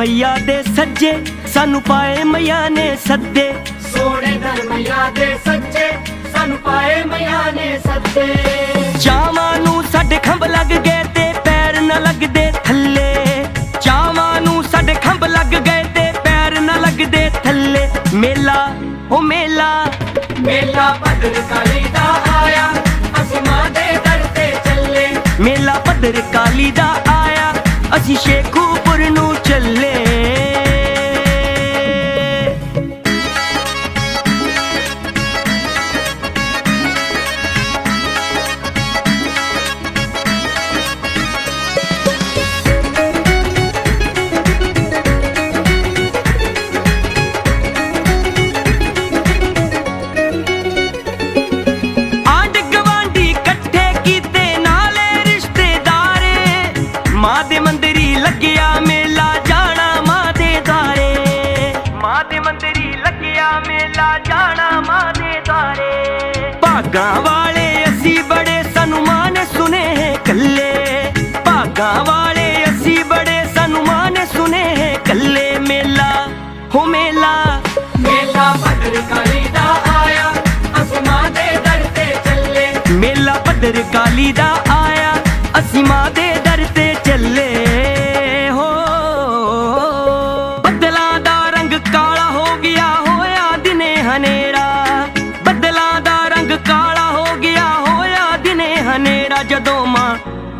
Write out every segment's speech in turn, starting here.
ਦਰ ਮਈਆ ਦੇ ਸੱਜੇ ਸਾਨੂੰ ਪਾਏ ਮਈਆ ਨੇ ਸੱਦੇ। ਸੋਹਣੇ ਧਰਮਿਆ ਦੇ ਸੱਚੇ ਸਾਨੂੰ ਪਾਏ ਮਈਆ ਨੇ ਸੱਦੇ। ਚਾਵਾਂ ਨੂੰ ਸਾਡੇ ਖੰਭ ਲੱਗ ਗਏ ਤੇ ਪੈਰ ਨਾ ਲੱਗਦੇ ਥੱਲੇ। ਚਾਵਾਂ ਨੂੰ ਸਾਡੇ ਖੰਭ ਲੱਗ ਗਏ ਤੇ ਪੈਰ ਨਾ ਲੱਗਦੇ ਥੱਲੇ। ਮੇਲਾ ਉਹ ਮੇਲਾ। ਮੇਲਾ ਭਦਰ ਕਾਲੀ ਦਾ ਆਇਆ ਅਸੀਂ ਮਾਂ ਦੇ ਦਰ ਤੇ ਚੱਲੇ। ਮੇਲਾ ਪੱਧਰ ਕਾਲੀ ਦਾ ਆਇਆ ਅਸੀਂ ਸ਼ੇਖੂਪੁਰ ਭਾਗਾਂ ਵਾਲੇ ਅਸੀਂ ਬੜੇ ਸਾਨੂੰ ਮਾਂ ਨੇ ਸੁਨੇ ਕੱਲੇ। ਭਾਗਾਂ ਵਾਲੇ ਹਨੇਰਾ ਜਦੋਂ ਮਾਂ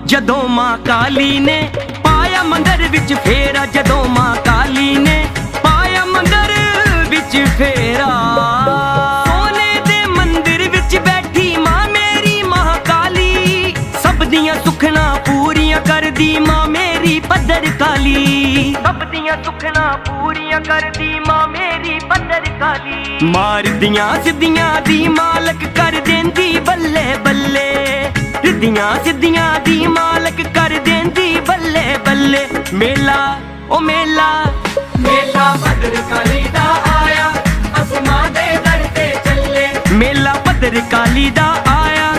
ਜਦੋਂ ਮਾਂ ਕਾਲੀ ਨੇ ਪਾਇਆ ਮੰਦਰ ਵਿੱਚ ਫੇਰਾ, ਜਦੋਂ ਮਾਂ ਕਾਲੀ ਨੇ ਪਾਇਆ ਮੰਦਰ ਵਿੱਚ ਫੇਰਾ। ਸੋਨੇ ਦੇ ਮੰਦਿਰ ਵਿੱਚ ਬੈਠੀ ਮਾਂ ਮੇਰੀ ਮਾਂ ਕਾਲੀ, ਸਭ ਦੀਆਂ ਸੁਖਣਾ ਪੂਰੀਆਂ ਕਰਦੀ ਪੱਧਰ ਕਾਲੀ। ਸਭ ਦੀਆਂ ਸੁਖਣਾ ਪੂਰੀਆਂ ਕਰਦੀ ਮਾਂ ਮੇਰੀ ਪੱਧਰ ਕਾਲੀ। ਮਾਰਦੀਆਂ ਸਿੱਧੀਆਂ ਦੀ ਮਾਲਕ ਕਰ ਦਿੰਦੀ ਬੱਲੇ ਬੱਲੇ। ਰਿੱਧੀਆਂ ਸਿੱਧੀਆਂ ਦੀ ਮਾਲਕ ਕਰ ਦਿੰਦੀ ਬੱਲੇ ਬੱਲੇ। ਮੇਲਾ ਉਹ ਮੇਲਾ। ਮੇਲਾ ਭਦਰ ਕਾਲੀ ਦਾ ਆਇਆ ਅਸੀਂ ਮਾਂ ਦੇ ਦਰ ਤੇ ਚੱਲੇ। ਮੇਲਾ ਪੱਧਰ ਕਾਲੀ ਦਾ ਆਇਆ।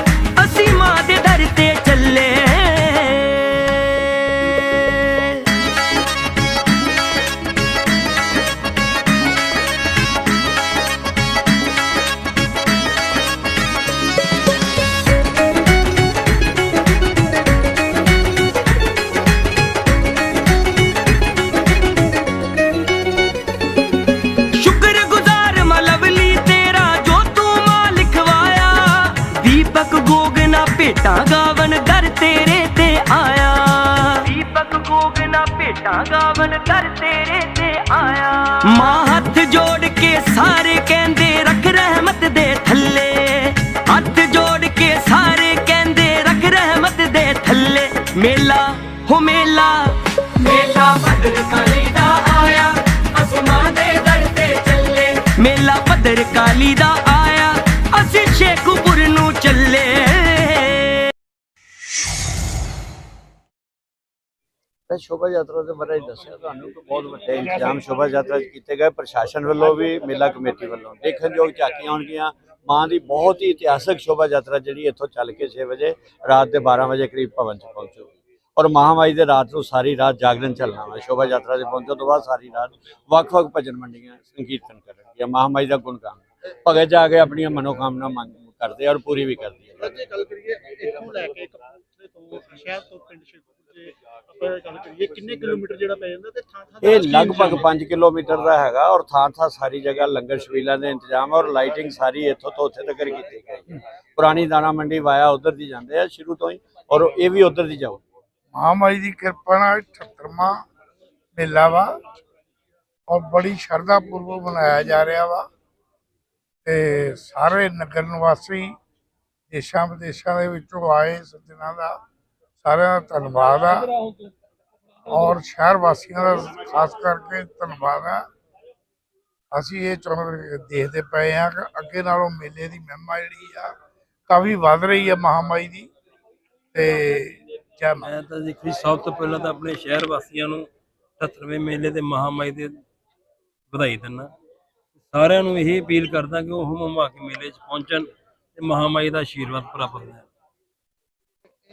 ਤੇਰੇ ਤੇ ਆਇਆ। ਦੀਪਕ ਗੋਗਨਾ ਭੇਟਾਂ ਗਾਵਨ ਦਰ ਤੇਰੇ ਤੇ ਆਇਆ। ਮਾਂ ਹੱਥ ਜੋੜ ਕੇ ਸਾਰੇ ਕਹਿੰਦੇ ਰੱਖ ਰਹਿਮਤ ਦੇ ਥੱਲੇ। ਹੱਥ ਜੋੜ ਕੇ ਸਾਰੇ ਕਹਿੰਦੇ ਰੱਖ ਰਹਿਮਤ ਦੇ ਥੱਲੇ। ਮੇਲਾ ਹੋ ਮੇਲਾ। ਮੇਲਾ ਭਦਰ ਕਾਲੀ ਦਾ ਆਇਆ। ਅਸੀਂ ਮਾਂ ਦੇ ਦਰ ਤੇ ਚੱਲੇ। ਮੇਲਾ ਪੱਧਰ ਕਾਲੀ ਦਾ ਤਾਂ ਸ਼ੋਭਾ ਯਾਤਰਾ ਦੇ ਬਾਰੇ ਦੱਸਿਆ। ਤੁਹਾਨੂੰ ਕਿ ਬਹੁਤ ਵੱਡੇ ਇੰਤਜ਼ਾਮ ਸ਼ੋਭਾ ਯਾਤਰਾ 'ਚ ਕੀਤੇ ਗਏ ਪ੍ਰਸ਼ਾਸਨ ਵੱਲੋਂ ਵੀ ਮੇਲਾ ਕਮੇਟੀ ਵੱਲੋਂ। ਦੇਖਣਯੋਗ ਝਾਕੀਆਂ ਹੋਣਗੀਆਂ ਮਾਂ ਦੀ ਬਹੁਤ ਹੀ ਇਤਿਹਾਸਕ ਸ਼ੋਭਾ ਯਾਤਰਾ ਜਿਹੜੀ ਇੱਥੋਂ ਚੱਲ ਕੇ 6 ਵਜੇ ਰਾਤ ਦੇ 12 ਵਜੇ ਕਰੀਬ ਭਵਨ 'ਚ ਪਹੁੰਚੂਗੀ। ਔਰ ਮਹਾਮਾਈ ਦੇ ਰਾਤ ਨੂੰ ਸਾਰੀ ਰਾਤ ਜਾਗਰਣ ਚੱਲਣਾ ਵਾ। ਸ਼ੋਭਾ ਯਾਤਰਾ ਦੇ ਪਹੁੰਚਣ ਤੋਂ ਬਾਅਦ ਸਾਰੀ ਰਾਤ ਵੱਖ-ਵੱਖ ਭਜਨ ਮੰਡੀਆਂ ਸੰਕੀਰਤਨ ਕਰਨਗੀਆਂ ਮਹਾਮਾਈ ਦਾ ਗੁਣਗਾਨ ਭਗਤ ਜਾ ਕੇ ਆਪਣੀਆਂ ਮਨੋਕਾਮਨਾ ਮੰਗ ਕਰਦੇ ਔਰ ਪੂਰੀ ਵੀ ਕਰਦੀ ਹੈ ਜੇ ਗੱਲ ਕਰੀਏ ਇੱਥੋਂ ਲੈ ਕੇ ਕਪੂਰਥਲੇ ਤੋਂ ਸ਼ਹਿਰ ਤੋਂ ਪਿੰਡ ਸ਼ੇਖੂਪੁਰ ਜੇ ਆਪਾਂ ਗੱਲ ਕਰੀਏ ਕਿੰਨੇ ਕਿਲੋਮੀਟਰ ਜਿਹੜਾ ਪੈ ਜਾਂਦਾ ਤੇ ਥਾਂ ਥਾਂ ਦਾ ਇਹ ਲਗਭਗ ਇੰਤਜ਼ਾਮ ਹੈ? 5 ਕਿਲੋਮੀਟਰ ਦਾ ਹੈਗਾ ਔਰ ਥਾਂ ਥਾਂ ਸਾਰੀ ਜਗ੍ਹਾ ਲੰਗਰ ਛਬੀਲਾਂ ਦੇ ਇੰਤਜ਼ਾਮ ਹੈ ਔਰ ਲਾਈਟਿੰਗ ਸਾਰੀ ਇੱਥੋਂ ਤੋਂ ਉੱਥੇ ਤੱਕ ਕੀਤੀ ਗਈ ਹੈ ਪੁਰਾਣੀ ਦਾਣਾ ਮੰਡੀ ਵਾਇਆ ਉਧਰ ਦੀ ਜਾਂਦੇ ਆ ਸ਼ੁਰੂ ਤੋਂ ਹੀ ਔਰ ਇਹ ਵੀ ਉਧਰ ਦੀ ਜਾਓ ਮਹਾਮਾਈ ਦੀ ਕਿਰਪਾ ਨਾਲ 78ਵਾਂ ਮੇਲਾ ਵਾ ਔਰ ਬੜੀ ਸ਼ਰਧਾ ਪੂਰਵਕ ਮਨਾਇਆ ਜਾ ਰਿਹਾ ਵਾ ਤੇ ਸਾਰੇ ਨਗਰ ਨਿਵਾਸੀ ਦੇਸ਼ਾਂ ਵਿਦੇਸ਼ਾਂ ਦੇ ਵਿੱਚੋਂ ਆਏ ਸੱਜਣਾ ਦਾ ਸਾਰਿਆਂ ਦਾ ਧੰਨਵਾਦ ਆ। ਔਰ ਸ਼ਹਿਰ ਵਾਸੀਆਂ ਦਾ ਖਾਸ ਕਰਕੇ ਧੰਨਵਾਦ ਆ। ਅਸੀਂ ਇਹ ਚਾਹੁੰਦੇ ਦੇਖਦੇ ਪਏ ਆ ਕਿ ਅੱਗੇ ਨਾਲੋਂ ਮੇਲੇ ਦੀ ਮਹਿਮਾ ਜਿਹੜੀ ਆ ਕਾਫੀ ਵੱਧ ਰਹੀ ਆ ਮਹਾਮਾਈ ਦੀ। ਤੇ ਜੈ ਮਾਤਾ ਮੈਂ ਤਾਂ ਦੇਖੀ ਸਭ ਤੋਂ ਪਹਿਲਾਂ ਤਾਂ ਆਪਣੇ ਸ਼ਹਿਰ ਵਾਸੀਆਂ ਨੂੰ 77ਵੇਂ ਮੇਲੇ ਤੇ ਮਹਾਮਾਈ ਦੇ ਵਧਾਈ ਦਿੰਦਾ। ਸਾਰਿਆਂ ਨੂੰ ਇਹ ਅਪੀਲ ਕਰਦਾ ਕਿ ਉਹ ਹਮਮਾ ਕੇ ਮੇਲੇ 'ਚ ਪਹੁੰਚਣ ਤੇ ਮਹਾਮਾਈ ਦਾ ਆਸ਼ੀਰਵਾਦ ਪ੍ਰਾਪਤ ਕਰਨ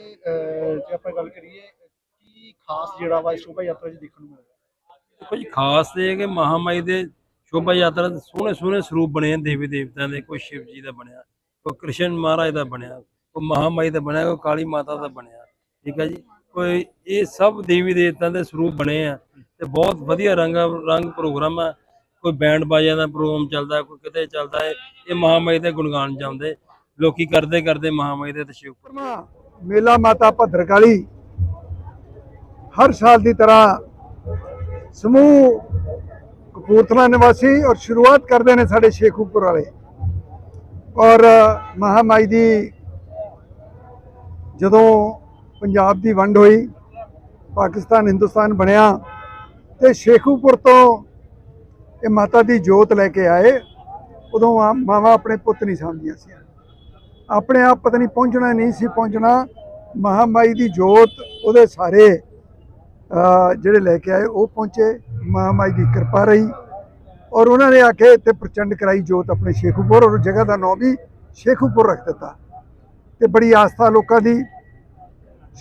ਇਹ, ਅਹ, ਜੇ ਆਪਾਂ ਗੱਲ ਕਰੀਏ ਕੀ ਖਾਸ ਜਿਹੜਾ ਵਾ ਇਸ ਸ਼ੋਭਾ ਯਾਤਰਾ 'ਚ ਦੇਖਣ ਨੂੰ ਮਿਲਦਾ ਕੁਝ ਖਾਸ ਤੇ ਹੈ ਕਿ ਮਹਾਮਾਈ ਦੇ ਸ਼ੋਭਾ ਯਾਤਰਾ ਦੇ ਸੋਹਣੇ ਸੋਹਣੇ ਸਰੂਪ ਬਣੇ ਆ ਦੇਵੀ ਦੇਵਤਿਆਂ ਦੇ ਕੋਈ ਸ਼ਿਵ ਜੀ ਦਾ ਬਣਿਆ ਕੋਈ ਕ੍ਰਿਸ਼ਨ ਮਹਾਰਾਜ ਦਾ ਬਣਿਆ ਕੋਈ ਮਹਾਮਾਈ ਦਾ ਬਣਿਆ ਕੋਈ ਕਾਲੀ ਮਾਤਾ ਦਾ ਬਣਿਆ ਠੀਕ ਹੈ ਜੀ? ਕੋਈ ਇਹ ਸਭ ਦੇਵੀ ਦੇਵਤਿਆਂ ਦੇ ਸਰੂਪ ਬਣੇ ਆ ਤੇ ਬਹੁਤ ਵਧੀਆ ਰੰਗ ਰੰਗ ਪ੍ਰੋਗਰਾਮ ਆ। ਕੋਈ ਬੈਂਡ ਬਾਜਿਆਂ ਦਾ ਪ੍ਰੋਗਰਾਮ ਚੱਲਦਾ ਕੋਈ ਕਿਤੇ ਚੱਲਦਾ ਹੈ ਇਹ ਮਹਾਮਾਈ ਦੇ ਗੁਣਗਾਨ ਜਾਂਦੇ ਲੋਕੀ ਕਰਦੇ ਕਰਦੇ ਮਹਾਮਾਈ ਦੇ ਤੇ ਸ਼ਿਵ ਮੇਲਾ ਮਾਤਾ ਭੱਦਰਕਾਲੀ ਹਰ ਸਾਲ ਦੀ ਤਰ੍ਹਾਂ ਸਮੂਹ ਕਪੂਰਥਲਾ ਨਿਵਾਸੀ ਔਰ ਸ਼ੁਰੂਆਤ ਕਰਦੇ ਨੇ ਸਾਡੇ ਸ਼ੇਖੂਪੁਰ ਵਾਲੇ। ਔਰ ਮਹਾਮਾਈ ਦੀ ਜਦੋਂ ਪੰਜਾਬ ਦੀ ਵੰਡ ਹੋਈ, ਪਾਕਿਸਤਾਨ, ਹਿੰਦੁਸਤਾਨ ਬਣਿਆ ਤੇ ਸ਼ੇਖੂਪੁਰ ਤੋਂ ਇਹ ਮਾਤਾ ਦੀ ਜੋਤ ਲੈ ਕੇ ਆਏ, ਉਦੋਂ ਆ ਮਾਵਾਂ ਆਪਣੇ ਪੁੱਤ ਨਹੀਂ ਸਮਝੀਆਂ ਸੀ। ਆਪਣੇ ਆਪ ਪਤਾ ਨਹੀਂ ਪਹੁੰਚਣਾ, ਨਹੀਂ ਸੀ ਪਹੁੰਚਣਾ। ਮਹਾਮਾਈ ਦੀ ਜੋਤ ਉਹਦੇ ਸਾਰੇ ਜਿਹੜੇ ਲੈ ਕੇ ਆਏ, ਉਹ ਪਹੁੰਚੇ। ਮਹਾਮਾਈ ਦੀ ਕਿਰਪਾ ਰਹੀ। ਔਰ ਉਹਨਾਂ ਨੇ ਆ ਕੇ ਇੱਥੇ ਪ੍ਰਚੰਡ ਕਰਾਈ ਜੋਤ ਆਪਣੇ ਸ਼ੇਖੂਪੁਰ, ਔਰ ਜਗ੍ਹਾ ਦਾ ਨਾਮ ਵੀ ਸ਼ੇਖੂਪੁਰ ਰੱਖ ਦਿੱਤਾ। ਤੇ ਬੜੀ ਆਸਥਾ ਲੋਕਾਂ ਦੀ।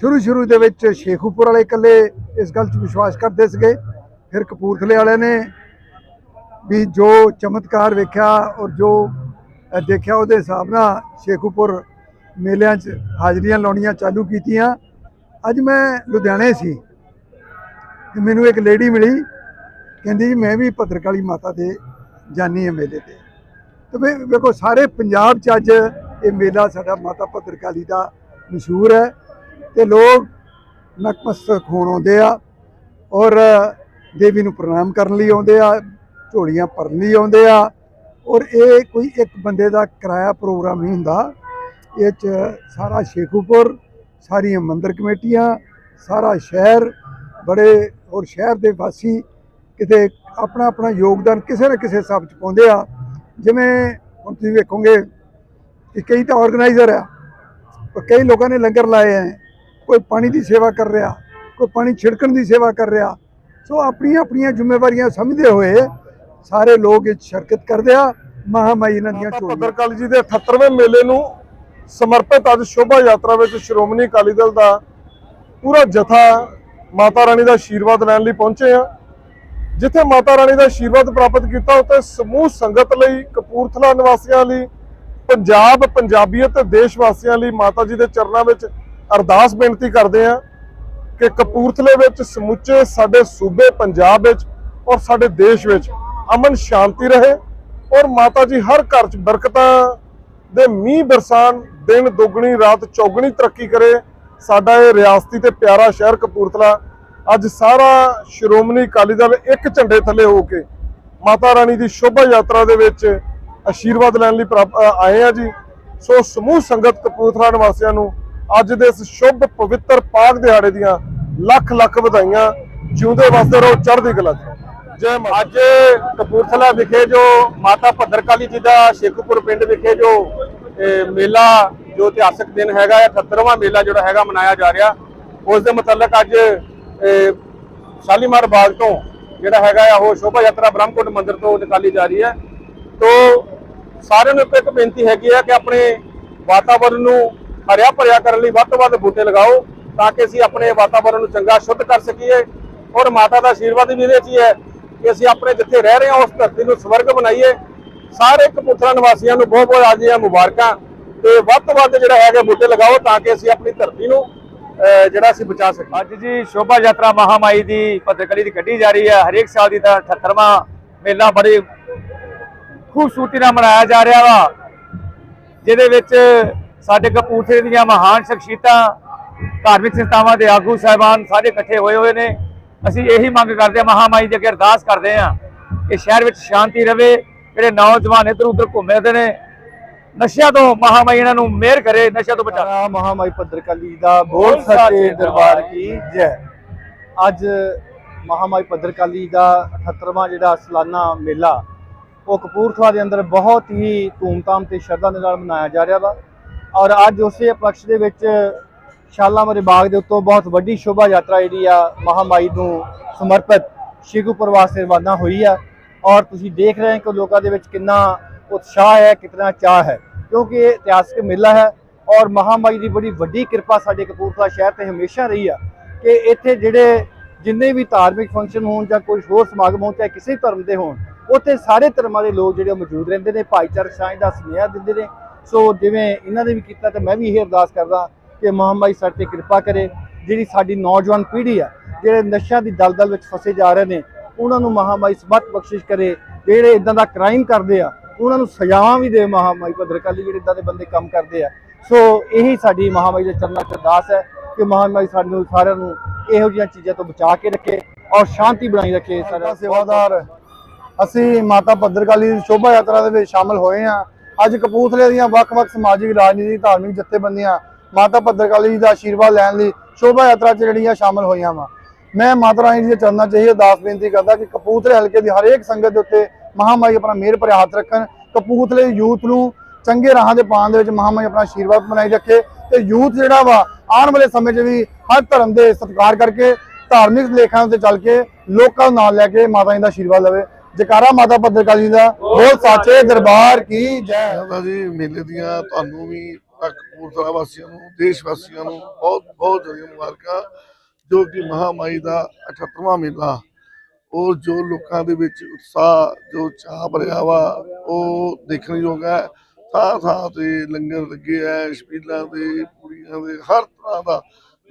ਸ਼ੁਰੂ ਸ਼ੁਰੂ ਦੇ ਵਿੱਚ ਸ਼ੇਖੂਪੁਰ ਵਾਲੇ ਇਕੱਲੇ ਇਸ ਗੱਲ 'ਚ ਵਿਸ਼ਵਾਸ ਕਰਦੇ ਸੀਗੇ। ਫਿਰ ਕਪੂਰਥਲੇ ਵਾਲਿਆਂ ਨੇ ਵੀ ਜੋ ਚਮਤਕਾਰ ਵੇਖਿਆ ਔਰ ਜੋ ਦੇਖਿਆ ਉਹਦੇ ਹਿਸਾਬ ਨਾਲ ਸ਼ੇਖੂਪੁਰ ਮੇਲਿਆਂ 'ਚ ਹਾਜ਼ਰੀਆਂ ਲਾਉਣੀਆਂ ਚਾਲੂ ਕੀਤੀਆਂ। ਅੱਜ ਮੈਂ ਲੁਧਿਆਣੇ ਸੀ ਤੇ ਮੈਨੂੰ ਇੱਕ ਲੇਡੀ ਮਿਲੀ, ਕਹਿੰਦੀ ਜੀ, ਮੈਂ ਵੀ ਭਦਰਕਾਲੀ ਮਾਤਾ ਦੇ ਜਾਨੀ ਹਾਂ ਮੇਲੇ ਤੇ। ਤੇ ਵੀ ਵੇਖੋ, ਸਾਰੇ ਪੰਜਾਬ 'ਚ ਅੱਜ ਇਹ ਮੇਲਾ ਸਾਡਾ ਮਾਤਾ ਭਦਰਕਾਲੀ ਦਾ ਮਸ਼ਹੂਰ ਹੈ ਤੇ ਲੋਕ ਨਕਮਸਤਕ ਹੋਣ ਆਉਂਦੇ ਆ ਔਰ ਦੇਵੀ ਨੂੰ ਪ੍ਰਣਾਮ ਕਰਨ ਲਈ ਆਉਂਦੇ ਆ, ਝੋਲੀਆਂ ਭਰਨ ਲਈ ਆਉਂਦੇ ਆ। ਔਰ ਇਹ ਕੋਈ ਇੱਕ ਬੰਦੇ ਦਾ ਕਿਰਾਇਆ ਪ੍ਰੋਗਰਾਮ ਨਹੀਂ ਹੁੰਦਾ। ਇਹ ਚ ਸਾਰਾ ਸ਼ੇਖੂਪੁਰ, ਸਾਰੀਆਂ ਮੰਦਰ ਕਮੇਟੀਆਂ, ਸਾਰਾ ਸ਼ਹਿਰ, ਬੜੇ ਔਰ ਸ਼ਹਿਰ ਦੇ ਵਾਸੀ ਕਿਤੇ ਆਪਣਾ ਆਪਣਾ ਯੋਗਦਾਨ ਕਿਸੇ ਨਾ ਕਿਸੇ ਹਿਸਾਬ ਚ ਪਾਉਂਦੇ ਆ। ਜਿਵੇਂ ਹੁਣ ਤੁਸੀਂ ਵੇਖੋਗੇ ਕਿ ਕਈ ਤਾਂ ਆਰਗੇਨਾਈਜ਼ਰ ਆ, ਪਰ ਕਈ ਲੋਕਾਂ ਨੇ ਲੰਗਰ ਲਾਏ ਆ ਕੋਈ ਪਾਣੀ ਦੀ ਸੇਵਾ ਕਰ ਰਿਹਾ, ਕੋਈ ਪਾਣੀ ਛਿੜਕਣ ਦੀ ਸੇਵਾ ਕਰ ਰਿਹਾ। ਸੋ ਆਪਣੀਆਂ ਆਪਣੀਆਂ ਜ਼ਿੰਮੇਵਾਰੀਆਂ ਸਮਝਦੇ ਹੋਏ ਸਾਰੇ ਲੋਕ ਇਹ 'ਚ ਸ਼ਰਕਤ ਕਰਦੇ ਆ ਮਹਾਮਾਈ ਇਹਨਾਂ ਦੀਆਂ ਮਾਤਾ ਝੋਲੀਆਂ ਭੱਦਰਕਾਲੀ ਜੀ ਦੇ 78ਵੇਂ ਮੇਲੇ ਨੂੰ ਸਮਰਪਿਤ ਅੱਜ ਸ਼ੋਭਾ ਯਾਤਰਾ ਵਿੱਚ ਸ਼੍ਰੋਮਣੀ ਅਕਾਲੀ ਦਲ ਦਾ ਪੂਰਾ ਜਥਾ ਮਾਤਾ ਰਾਣੀ ਦਾ ਆਸ਼ੀਰਵਾਦ ਲੈਣ ਲਈ ਪਹੁੰਚੇ ਆ। ਜਿੱਥੇ ਮਾਤਾ ਰਾਣੀ ਦਾ ਆਸ਼ੀਰਵਾਦ ਪ੍ਰਾਪਤ ਕੀਤਾ ਉੱਥੇ ਸਮੂਹ ਸੰਗਤ ਲਈ ਕਪੂਰਥਲਾ ਨਿਵਾਸੀਆਂ ਲਈ ਪੰਜਾਬ ਪੰਜਾਬੀਅਤ ਤੇ ਦੇਸ਼ ਵਾਸੀਆਂ ਲਈ ਮਾਤਾ ਜੀ ਦੇ ਚਰਨਾਂ ਵਿੱਚ ਅਰਦਾਸ ਬੇਨਤੀ ਕਰਦੇ ਆ ਕਿ ਕਪੂਰਥਲੇ ਵਿੱਚ ਸਮੁੱਚੇ ਸਾਡੇ ਸੂਬੇ ਪੰਜਾਬ ਵਿੱਚ ਔਰ ਸਾਡੇ ਦੇਸ਼ ਵਿੱਚ ਅਮਨ ਸ਼ਾਂਤੀ ਰਹੇ ਔਰ ਮਾਤਾ ਜੀ ਹਰ ਘਰ 'ਚ ਬਰਕਤਾਂ ਦੇ ਮੀਂਹ ਬਰਸਾਨ, ਦਿਨ ਦੁੱਗਣੀ, ਰਾਤ ਚੌਗਣੀ ਤਰੱਕੀ ਕਰੇ। ਸਾਡਾ ਇਹ ਰਿਆਸਤੀ ਤੇ ਪਿਆਰਾ ਸ਼ਹਿਰ ਕਪੂਰਥਲਾ ਅੱਜ ਸਾਰਾ ਸ਼੍ਰੋਮਣੀ ਅਕਾਲੀ ਦਲ ਇੱਕ ਝੰਡੇ ਥੱਲੇ ਹੋ ਕੇ ਮਾਤਾ ਰਾਣੀ ਦੀ ਸ਼ੋਭਾ ਯਾਤਰਾ ਦੇ ਵਿੱਚ ਆਸ਼ੀਰਵਾਦ ਲੈਣ ਲਈ ਪ੍ਰਾਪ- ਆਏ ਆ ਜੀ। ਸੋ ਸਮੂਹ ਸੰਗਤ ਕਪੂਰਥਲਾ ਨਿਵਾਸੀਆਂ ਨੂੰ ਅੱਜ ਦੇ ਇਸ ਸ਼ੁਭ ਪਵਿੱਤਰ ਪਾਕ ਦਿਹਾੜੇ ਦੀਆਂ ਲੱਖ ਲੱਖ ਵਧਾਈਆਂ। ਜਿਉਂਦੇ ਵਾਸਤੇ ਰਹੋ ਚੜ੍ਹਦੀ ਕਲਾ 'ਚ। ਅੱਜ ਕਪੂਰਥਲਾ ਵਿਖੇ ਜੋ ਮਾਤਾ ਭੱਦਰਕਾਲੀ ਜੀ ਦਾ ਸ਼ੇਖੂਪੁਰ ਪਿੰਡ ਵਿਖੇ ਜੋ ਮੇਲਾ, ਜੋ ਇਤਿਹਾਸਕ ਦਿਨ ਹੈਗਾ ਹੈ 78ਵਾਂ ਮੇਲਾ ਜਿਹੜਾ ਹੈਗਾ ਮਨਾਇਆ ਜਾ ਰਿਹਾ, ਉਸ ਦੇ ਮੁਤਲਕ ਅੱਜ ਸ਼ਾਲੀਮਾਰ ਬਾਗ ਤੋਂ ਜਿਹੜਾ ਹੈਗਾ ਆ, ਉਹ ਸ਼ੋਭਾ ਯਾਤਰਾ ਬ੍ਰਹਮਕੁੰਡ ਮੰਦਿਰ ਤੋਂ ਨਿਕਾਲੀ ਜਾ ਰਹੀ ਹੈ। ਤੋਂ, ਸਾਰਿਆਂ ਨੂੰ ਇੱਕ ਇੱਕ ਬੇਨਤੀ ਹੈਗੀ ਹੈ ਕਿ ਆਪਣੇ ਵਾਤਾਵਰਣ ਨੂੰ ਹਰਿਆ ਭਰਿਆ ਕਰਨ ਲਈ ਵੱਧ ਤੋਂ ਵੱਧ ਬੂਟੇ ਲਗਾਓ, ਤਾਂ ਕਿ ਅਸੀਂ ਆਪਣੇ ਵਾਤਾਵਰਣ ਨੂੰ ਚੰਗਾ, ਸ਼ੁੱਧ ਕਰ ਸਕੀਏ। ਔਰ ਮਾਤਾ ਦਾ ਆਸ਼ੀਰਵਾਦ ਵੀ ਇਹਦੇ 'ਚ ਹੀ ਹੈ ਕਿ ਅਸੀਂ ਆਪਣੇ ਜਿੱਥੇ ਰਹਿ ਰਹੇ ਹਾਂ, ਉਸ ਧਰਤੀ ਨੂੰ ਸਵਰਗ ਬਣਾਈਏ। ਸਾਰੇ ਕਪੂਰਥਲਾ ਨਿਵਾਸੀਆਂ ਨੂੰ ਬਹੁਤ ਬਹੁਤ ਅੱਜ ਦੀਆਂ ਮੁਬਾਰਕਾਂ। ਤੇ ਵੱਧ ਤੋਂ ਵੱਧ ਜਿਹੜਾ ਹੈਗਾ, ਬੂਟੇ ਲਗਾਓ ਤਾਂ ਕਿ ਅਸੀਂ ਆਪਣੀ ਧਰਤੀ ਨੂੰ ਜਿਹੜਾ ਅਸੀਂ ਬਚਾ ਸਕੀਏ। ਅੱਜ ਜੀ ਸ਼ੋਭਾ ਯਾਤਰਾ ਮਹਾਮਾਈ ਦੀ ਭੱਦਰਕਲੀ ਦੀ ਕੱਢੀ ਜਾ ਰਹੀ ਹੈ। ਹਰੇਕ ਸਾਲ ਦੀ ਤਰ੍ਹਾਂ 78ਵਾਂ ਮੇਲਾ ਬੜੇ ਖੂਬਸੂਰਤੀ ਨਾਲ ਮਨਾਇਆ ਜਾ ਰਿਹਾ ਵਾ, ਜਿਹਦੇ ਵਿੱਚ ਸਾਡੇ ਕਪੂਰਥਲੇ ਦੀਆਂ ਮਹਾਨ ਸ਼ਖਸੀਅਤਾਂ, ਧਾਰਮਿਕ ਸੰਸਥਾਵਾਂ ਦੇ ਆਗੂ ਸਾਹਿਬਾਨ ਸਾਰੇ ਇਕੱਠੇ ਹੋਏ ਹੋਏ ਨੇ। ਅਸੀਂ ਇਹੀ ਮੰਗ ਕਰਦੇ ਹਾਂ ਮਹਾਮਾਈ ਦੇ ਅੱਗੇ ਅਰਦਾਸ ਕਰਦੇ ਹਾਂ ਕਿ ਸ਼ਹਿਰ ਵਿੱਚ ਸ਼ਾਂਤੀ ਰਵੇ ਜਿਹੜੇ ਨੌਜਵਾਨ ਇੱਧਰ ਉੱਧਰ ਘੁੰਮਦੇ ਨੇ ਨਸ਼ਿਆਂ ਤੋਂ ਮਹਾਮਾਈ ਇਹਨਾਂ ਨੂੰ ਮਿਹਰ ਕਰੇ ਨਸ਼ਿਆਂ ਤੋਂ ਬਚਾ ਮਹਾਮਾਈ ਭੱਦਰਕਾਲੀ ਦਾ ਬੋਲ ਸੱਚੇ ਦਰਬਾਰ ਕੀ ਜੈ। ਅੱਜ ਮਹਾਮਾਈ ਭੱਦਰਕਾਲੀ ਦਾ 78ਵਾਂ ਜਿਹੜਾ ਸਾਲਾਨਾ ਮੇਲਾ ਉਹ ਕਪੂਰਥਲਾ ਦੇ ਅੰਦਰ ਬਹੁਤ ਹੀ ਧੂਮਧਾਮ ਤੇ ਸ਼ਰਧਾ ਦੇ ਨਾਲ ਮਨਾਇਆ ਜਾ ਰਿਹਾ ਵਾ। ਔਰ ਅੱਜ ਉਸੇ ਪਕਸ਼ ਦੇ ਵਿੱਚ ਸ਼ਾਲਾਮਾਰ ਬਾਗ ਦੇ ਉੱਤੋਂ ਬਹੁਤ ਵੱਡੀ ਸ਼ੋਭਾ ਯਾਤਰਾ ਜਿਹੜੀ ਆ ਮਹਾਮਾਈ ਨੂੰ ਸਮਰਪਿਤ ਸ਼ਿਗੂਪੁਰ ਵਾਸਤੇ ਰਵਾਨਾ ਹੋਈ ਆ। ਔਰ ਤੁਸੀਂ ਦੇਖ ਰਹੇ ਹੋ ਕਿ ਲੋਕਾਂ ਦੇ ਵਿੱਚ ਕਿੰਨਾ ਉਤਸ਼ਾਹ ਹੈ ਕਿੰਨਾ ਚਾਹ ਹੈ, ਕਿਉਂਕਿ ਇਹ ਇਤਿਹਾਸਕ ਮੇਲਾ ਹੈ ਔਰ ਮਹਾਮਾਈ ਦੀ ਬੜੀ ਵੱਡੀ ਕਿਰਪਾ ਸਾਡੇ ਕਪੂਰਥਲਾ ਸ਼ਹਿਰ ਤੇ ਹਮੇਸ਼ਾ ਰਹੀ ਆ ਕਿ ਇੱਥੇ ਜਿਹੜੇ ਜਿੰਨੇ ਵੀ ਧਾਰਮਿਕ ਫੰਕਸ਼ਨ ਹੋਣ ਜਾਂ ਕੋਈ ਹੋਰ ਸਮਾਗਮ ਹੋਣ, ਚਾਹੇ ਕਿਸੇ ਧਰਮ ਦੇ ਹੋਣ, ਉੱਥੇ ਸਾਰੇ ਧਰਮਾਂ ਦੇ ਲੋਕ ਜਿਹੜੇ ਉਹ ਮੌਜੂਦ ਰਹਿੰਦੇ ਨੇ, ਭਾਈਚਾਰਕ ਸਾਂਝ ਦਾ ਸੁਨੇਹਾ ਦਿੰਦੇ ਨੇ। ਸੋ ਜਿਵੇਂ ਇਹਨਾਂ ਨੇ ਵੀ ਕੀਤਾ ਤੇ ਮੈਂ ਵੀ ਇਹ ਅਰਦਾਸ ਕਰਦਾ ਕਿ ਮਹਾਮਾਈ ਸਾਡੇ ਤੇ ਕਿਰਪਾ ਕਰੇ, ਜਿਹੜੀ ਸਾਡੀ ਨੌਜਵਾਨ ਪੀੜ੍ਹੀ ਆ, ਜਿਹੜੇ ਨਸ਼ਿਆਂ ਦੀ ਦਲਦਲ ਵਿੱਚ ਫਸੇ ਜਾ ਰਹੇ ਨੇ, ਉਹਨਾਂ ਨੂੰ ਮਹਾਮਾਈ ਸਬਕ ਬਖਸ਼ਿਸ਼ ਕਰੇ, ਜਿਹੜੇ ਇਦਾਂ ਦਾ ਕ੍ਰਾਈਮ ਕਰਦੇ ਆ, ਉਹਨਾਂ ਨੂੰ ਸਜ਼ਾਵਾਂ ਵੀ ਦੇ ਮਹਾਮਾਈ ਭਦਰਕਾਲੀ ਜਿਹੜੇ ਇਦਾਂ ਦੇ ਬੰਦੇ ਕੰਮ ਕਰਦੇ ਆ। ਸੋ ਇਹੀ ਸਾਡੀ ਮਹਾਮਾਈ ਦੇ ਚਰਨਾਂ 'ਚ ਅਰਦਾਸ ਹੈ ਕਿ ਮਹਾਮਾਈ ਸਾਨੂੰ ਸਾਰਿਆਂ ਨੂੰ ਇਹੋ ਜਿਹੀਆਂ ਚੀਜ਼ਾਂ ਤੋਂ ਬਚਾ ਕੇ ਰੱਖੇ ਔਰ ਸ਼ਾਂਤੀ ਬਣਾਈ ਰੱਖੇ ਸਾਡਾ ਸੇਵਾਦਾਰ। ਅਸੀਂ ਮਾਤਾ ਭੱਦਰਕਾਲੀ ਦੀ ਸ਼ੋਭਾ ਯਾਤਰਾ ਦੇ ਵਿੱਚ ਸ਼ਾਮਲ ਹੋਏ ਹਾਂ। ਅੱਜ ਕਪੂਰਥਲੇ ਦੀਆਂ ਵੱਖ-ਵੱਖ ਸਮਾਜਿਕ, ਰਾਜਨੀਤਿਕ, ਧਾਰਮਿਕ ਜਥੇਬੰਦੀਆਂ ਮਾਤਾ ਭੱਦਰਕਾਲੀ ਜੀ ਦਾ ਆਸ਼ੀਰਵਾਦ ਲੈਣ ਲਈ ਸ਼ੋਭਾ ਯਾਤਰਾ 'ਚ ਜਿਹੜੀਆਂ ਸ਼ਾਮਲ ਹੋਈਆਂ ਵਾ। ਮੈਂ ਮਾਤਾ ਰਾਣੀ ਜੀ ਦੇ ਚਰਨਾਂ 'ਚ ਇਹ ਅਰਦਾਸ ਬੇਨਤੀ ਕਰਦਾ ਕਿ ਕਪੂਰਥਲੇ ਹਲਕੇ ਦੀ ਹਰੇਕ ਸੰਗਤ ਦੇ ਉੱਤੇ ਮਹਾਮਾਈ ਆਪਣਾ ਮਿਹਰ ਭਰਿਆ ਹੱਥ ਰੱਖਣ ਕਪੂਰਥਲੇ ਯੂਥ ਨੂੰ ਚੰਗੇ ਰਾਹਾਂ ਦੇ ਪਾਉਣ ਦੇ ਵਿੱਚ ਮਹਾਮਾਈ ਆਪਣਾ ਆਸ਼ੀਰਵਾਦ ਬਣਾਈ ਰੱਖੇ ਤੇ ਯੂਥ ਜਿਹੜਾ ਵਾ ਆਉਣ ਵਾਲੇ ਸਮੇਂ 'ਚ ਵੀ ਹਰ ਧਰਮ ਦੇ ਸਤਿਕਾਰ ਕਰਕੇ ਧਾਰਮਿਕ ਲੇਖਾਂ ਉੱਤੇ ਚੱਲ ਕੇ ਲੋਕਾਂ ਨਾਲ ਲੈ ਕੇ ਮਾਤਾ ਜੀ ਦਾ ਆਸ਼ੀਰਵਾਦ ਲਵੇ। ਜਕਾਰਾ ਮਾਤਾ ਭੱਦਰਕਾਲੀ ਦਾ ਬਹੁਤ ਸਾਚੇ ਦਰਬਾਰ ਕੀ ਜੈ। ਮਾਤਾ ਜੀ ਮੇਲੇ ਦੀਆਂ ਤੁਹਾਨੂੰ ਵੀ ਤਾਂ ਕਪੂਰਥਲਾ ਵਾਸੀਆਂ ਨੂੰ, ਦੇਸ਼ ਵਾਸੀਆਂ ਨੂੰ ਬਹੁਤ ਬਹੁਤ ਜ਼ਿਆਦਾ ਮੁਬਾਰਕਾਂ, ਜੋ ਕਿ ਮਹਾਮਾਈ ਦਾ 78ਵਾਂ ਮੇਲਾ। ਔਰ ਜੋ ਲੋਕਾਂ ਦੇ ਵਿੱਚ ਉਤਸ਼ਾਹ, ਜੋ ਚਾਹ ਭਰਿਆ ਵਾ, ਉਹ ਦੇਖਣ ਯੋਗ ਹੈ। ਥਾਂ ਥਾਂ ਤੇ ਲੰਗਰ ਲੱਗੇ ਐ ਛਬੀਲਾਂ ਦੇ ਪੂਰੀਆਂ ਦੇ, ਹਰ ਤਰ੍ਹਾਂ ਦਾ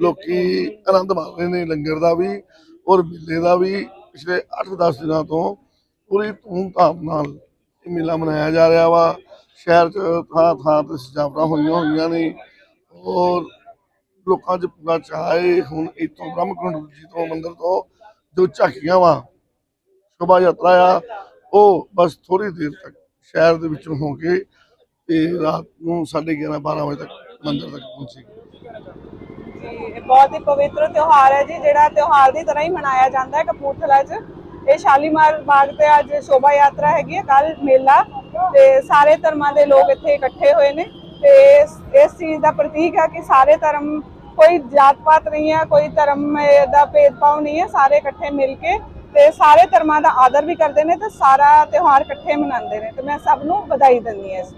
ਲੋਕੀ ਆਨੰਦ ਮਾਣ ਰਹੇ ਨੇ ਲੰਗਰ ਦਾ ਵੀ ਔਰ ਮੇਲੇ ਦਾ ਵੀ। ਪਿਛਲੇ 8-10 ਦਿਨਾਂ ਤੋਂ ਪੂਰੀ ਧੂਮਧਾਮ ਨਾਲ ਇਹ ਮੇਲਾ ਮਨਾਇਆ ਜਾ ਰਿਹਾ ਵਾ। ਸ਼ਹਿਰ 'ਚ ਥਾਂ ਥਾਂ ਤੇ ਸਜਾਵਟਾਂ ਹੋਈਆਂ ਹੋਈਆਂ ਨੇ। ਔਰ ਲੋਕਾਂ 'ਚ ਪੂਰਾ ਚਾਅ ਹੁਣ ਇੱਥੋਂ ਬ੍ਰਹਮਕੁੰਡ ਜੀ ਤੋਂ ਮੰਦਿਰ ਤੋਂ ਜੋ ਝਾਕੀਆਂ ਵਾ, ਸ਼ੋਭਾ ਯਾਤਰਾ ਆ, ਉਹ ਬਸ ਥੋੜੀ ਦੇਰ ਤੱਕ ਸ਼ਹਿਰ ਦੇ ਵਿੱਚੋਂ ਹੋ ਕੇ ਤੇ ਰਾਤ ਨੂੰ 11:30 12 ਵਜੇ ਤੱਕ ਮੰਦਿਰ ਤੱਕ ਪਹੁੰਚੇਗੀ ਜੀ ਬਹੁਤ ਹੀ ਪਵਿੱਤਰ ਤਿਉਹਾਰ ਹੈ ਜੀ, ਜਿਹੜਾ ਤਿਉਹਾਰ ਦੀ ਤਰ੍ਹਾਂ ਹੀ ਮਨਾਇਆ ਜਾਂਦਾ ਹੈ ਕਪੂਰਥਲਾ 'ਚ। ਇਹ ਸ਼ਾਲੀਮਾਰ ਬਾਗ ਤੇ ਅੱਜ ਸ਼ੋਭਾ ਯਾਤਰਾ ਹੈਗੀ ਹੈ ਕੱਲ ਮੇਲਾ ਤੇ ਸਾਰੇ ਧਰਮਾਂ ਦੇ ਲੋਕ ਇੱਥੇ ਇਕੱਠੇ ਹੋਏ ਨੇ ਤੇ ਇਸ ਚੀਜ਼ ਦਾ ਪ੍ਰਤੀਕ ਹੈ ਕਿ ਸਾਰੇ ਧਰਮ ਕੋਈ ਜਾਤ ਪਾਤ ਨਹੀਂ ਹੈ ਕੋਈ ਧਰਮ eh, ਦਾ ਭੇਦਭਾਵ ਨਹੀਂ ਹੈ ਸਾਰੇ ਇਕੱਠੇ ਮਿਲ ਕੇ ਤੇ ਸਾਰੇ ਧਰਮਾਂ ਦਾ ਆਦਰ ਵੀ ਕਰਦੇ ਨੇ ਤੇ ਸਾਰਾ ਤਿਉਹਾਰ ਇਕੱਠੇ ਮਨਾਉਂਦੇ ਨੇ ਤੇ ਮੈਂ ਸਭ ਨੂੰ ਵਧਾਈ ਦਿੰਦੀ ਹਾਂ ਇਸ